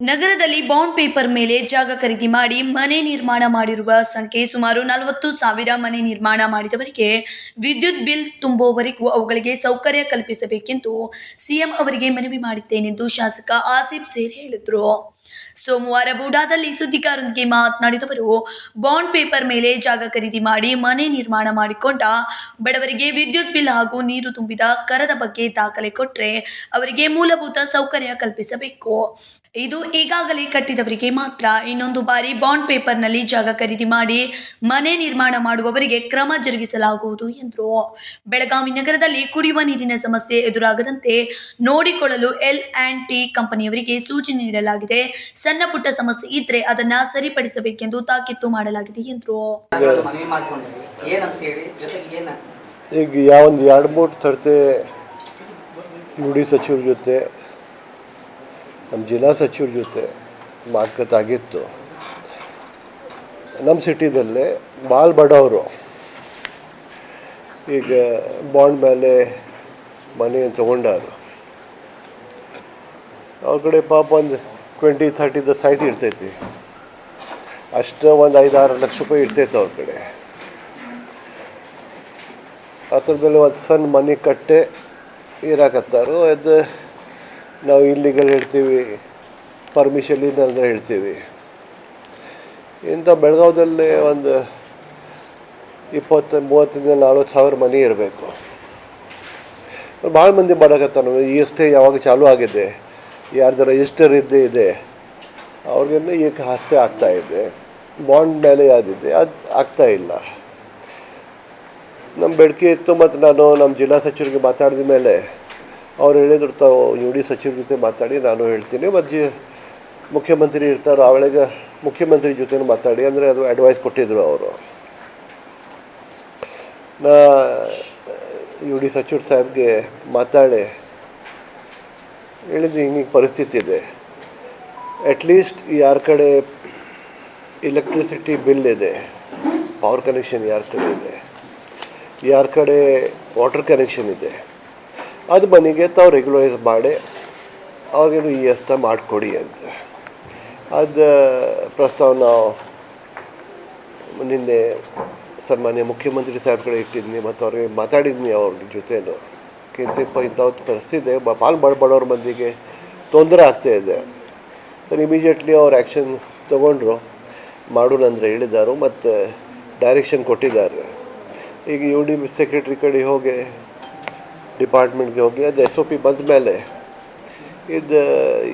ನಗರದಲ್ಲಿ bond paper ಮೇಲೆ ಜಾಗ ಖರೀದಿ ಮಾಡಿ ಮನೆ ನಿರ್ಮಾಣ ಮಾಡಿರುವ ಸಂಖ್ಯೆ ಸುಮಾರು ನಲವತ್ತು ಸಾವಿರ ಮನೆ ನಿರ್ಮಾಣ ಮಾಡಿದವರಿಗೆ ವಿದ್ಯುತ್ ಬಿಲ್ ತುಂಬುವವರೆಗೂ ಅವುಗಳಿಗೆ ಸೌಕರ್ಯ ಕಲ್ಪಿಸಬೇಕೆಂದು ಸಿಎಂ ಅವರಿಗೆ ಮನವಿ ಮಾಡಿದ್ದೇನೆಂದು ಶಾಸಕ ಆಸಿಫ್ ಸೇರ್ ಹೇಳಿದರು. ಸೋಮವಾರ ಬುಡಾದಲ್ಲಿ ಸುದ್ದಿಗಾರರೊಂದಿಗೆ ಮಾತನಾಡಿದವರು, ಬಾಂಡ್ ಪೇಪರ್ ಮೇಲೆ ಜಾಗ ಖರೀದಿ ಮಾಡಿ ಮನೆ ನಿರ್ಮಾಣ ಮಾಡಿಕೊಂಡ ಬಡವರಿಗೆ ವಿದ್ಯುತ್ ಬಿಲ್ ಹಾಗೂ ನೀರು ತುಂಬಿದ ಕರದ ಬಗ್ಗೆ ದಾಖಲೆ ಕೊಟ್ಟರೆ ಅವರಿಗೆ ಮೂಲಭೂತ ಸೌಕರ್ಯ ಕಲ್ಪಿಸಬೇಕು. ಇದು ಈಗಾಗಲೇ ಕಟ್ಟಿದವರಿಗೆ ಮಾತ್ರ. ಇನ್ನೊಂದು ಬಾರಿ ಬಾಂಡ್ ಪೇಪರ್ನಲ್ಲಿ ಜಾಗ ಖರೀದಿ ಮಾಡಿ ಮನೆ ನಿರ್ಮಾಣ ಮಾಡುವವರಿಗೆ ಕ್ರಮ ಜರುಗಿಸಲಾಗುವುದು ಎಂದರು. ಬೆಳಗಾವಿ ನಗರದಲ್ಲಿ ಕುಡಿಯುವ ನೀರಿನ ಸಮಸ್ಯೆ ಎದುರಾಗದಂತೆ ನೋಡಿಕೊಳ್ಳಲು ಎಲ್ ಆ್ಯಂಡ್ ಟಿ ಕಂಪನಿಯವರಿಗೆ ಸೂಚನೆ ನೀಡಲಾಗಿದೆ. ಸಣ್ಣ ಪುಟ್ಟ ಸಮಸ್ಯೆ ಇದ್ರೆ ಅದನ್ನ ಸರಿಪಡಿಸಬೇಕೆಂದು ತಾಕೀತು ಮಾಡಲಾಗಿದೆ ಎಂದರು. ಈಗ ಯಾವೊಂದು ಎರಡು ಮೂರು ತರ್ತೆ ಯು ಡಿ ಸಚಿವ್ರ ಜೊತೆ ನಮ್ಮ ಜಿಲ್ಲಾ ಸಚಿವ್ರ ಜೊತೆ ಮಾತುಕತೆ ನಮ್ಮ ಸಿಟಿದಲ್ಲೇ ಭಾಳ ಬಡವರು. ಈಗ ಬಾಂಡ್ ಮೇಲೆ ಮನೆ ತೊಗೊಂಡವರು ಅವ್ರ ಕಡೆ ಪಾಪ ಒಂದು ಟ್ವೆಂಟಿ ಥರ್ಟಿದ ಸೈಟ್ ಇರ್ತೈತಿ. ಅಷ್ಟು ಒಂದು ಐದಾರು ಲಕ್ಷ ರೂಪಾಯಿ ಇರ್ತೈತೆ ಅವ್ರ ಕಡೆ. ಹತ್ರದಲ್ಲಿ ಒಂದು ಸಣ್ಣ ಮನೆ ಕಟ್ಟೆ ಇರಾಕತ್ತಾರು. ಅದು ನಾವು ಇಲ್ಲಿಗಲ್ ಹೇಳ್ತೀವಿ ಪರ್ಮಿಷನ್ ಅಂತ ಹೇಳ್ತೀವಿ. ಇಂಥ ಬೆಳಗಾವಿದಲ್ಲಿ ಒಂದು ಇಪ್ಪತ್ತು, ಮೂವತ್ತರಿಂದ ನಲ್ವತ್ತು ಸಾವಿರ ಮನೆ ಇರಬೇಕು. ಭಾಳ ಮಂದಿ ಬರಕತ್ತಾರ ಈ ಎಷ್ಟೇ ಯಾವಾಗ ಚಾಲೂ ಆಗಿದೆ? ಯಾರ್ದು ರಿಜಿಸ್ಟರ್ ಇದ್ದೇ ಇದೆ, ಅವ್ರಿಗೆಲ್ಲ ಈಗ ಆಗ್ತಾ ಇದೆ ಬಾಂಡ್ ಮೇಲೆ ಯಾವ್ದಿದೆ, ಅದು ಆಗ್ತಾ ಇಲ್ಲ. ನಮ್ಮ ಬೇಡಿಕೆ ಇತ್ತು ಮತ್ತು ನಾನು ನಮ್ಮ ಜಿಲ್ಲಾ ಸಚಿವರಿಗೆ ಮಾತಾಡಿದ ಮೇಲೆ ಅವ್ರು ಹೇಳಿದ್ರು, ತಾವು ಯು ಡಿ ಸಚಿವ್ರ ಜೊತೆ ಮಾತಾಡಿ, ನಾನು ಹೇಳ್ತೀನಿ. ಮತ್ತು ಜಿ ಮುಖ್ಯಮಂತ್ರಿ ಇರ್ತಾರೋ ಅವಳಿಗೆ ಮುಖ್ಯಮಂತ್ರಿ ಜೊತೆ ಮಾತಾಡಿ, ಅಂದರೆ ಅದು ಅಡ್ವೈಸ್ ಕೊಟ್ಟಿದ್ರು ಅವರು. ನಾ ಯು ಡಿ ಸಚಿವ ಸಾಹೇಬ್ಗೆ ಮಾತಾಡಿ. ಹೇಳಿದ್ದು ಹಿಂಗೆ ಪರಿಸ್ಥಿತಿ ಇದೆ. ಅಟ್ಲೀಸ್ಟ್ ಯಾರ ಕಡೆ ಎಲೆಕ್ಟ್ರಿಸಿಟಿ ಬಿಲ್ ಇದೆ ಪವರ್ ಕನೆಕ್ಷನ್ ಯಾರ ಕಡೆ ಇದೆ, ಯಾರ ಕಡೆ ವಾಟರ್ ಕನೆಕ್ಷನ್ ಇದೆ, ಅದು ಮನೆಗೆ ತಾವು ರೆಗ್ಯುಲರೈಸ್ ಮಾಡಿ ಅವ್ರಿಗೇನು ಈ ಎಸ್ತ ಮಾಡಿಕೊಡಿ ಅಂತ. ಅದು ಪ್ರಸ್ತಾವ ನಾವು ನಿನ್ನೆ ಸನ್ಮಾನ್ಯ ಮುಖ್ಯಮಂತ್ರಿ ಸಾಹೇಬ್ ಕಡೆ ಇಟ್ಟಿದ್ನಿ ಮತ್ತು ಅವ್ರಿಗೆ ಮಾತಾಡಿದ್ನಿ ಅವ್ರ ಜೊತೆನೂ. ಇಂತಿಪ್ಪ ಇಂಥ ಪರಿಸ್ಥಿತಿ ಭಾಳ ಬಡ, ಬಡವ್ರ ಮಂದಿಗೆ ತೊಂದರೆ ಆಗ್ತಾ ಇದೆ. ಇಮಿಡಿಯೇಟ್ಲಿ ಅವ್ರು ಆ್ಯಕ್ಷನ್ ತೊಗೊಂಡ್ರು. ಮಾಡೋಣ ಅಂದರೆ ಹೇಳಿದ್ದಾರೆ ಮತ್ತು ಡೈರೆಕ್ಷನ್ ಕೊಟ್ಟಿದ್ದಾರೆ. ಈಗ ಯು ಡಿ ಸೆಕ್ರೆಟ್ರಿ ಕಡೆ ಹೋಗಿ ಡಿಪಾರ್ಟ್ಮೆಂಟ್ಗೆ ಹೋಗಿ, ಅದು ಎಸ್ ಒ ಪಿ ಬಂದ ಮೇಲೆ ಇದು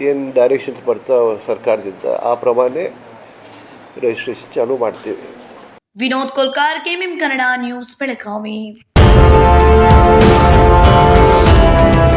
ಏನು ಡೈರೆಕ್ಷನ್ಸ್ ಬರ್ತಾವೆ ಸರ್ಕಾರದಿಂದ, ಆ ಪ್ರಮಾಣ ರಿಜಿಸ್ಟ್ರೇಷನ್ ಚಾಲೂ ಮಾಡ್ತೀವಿ. Vinod Kolkar KMM Kannada news Belagavi. Oh,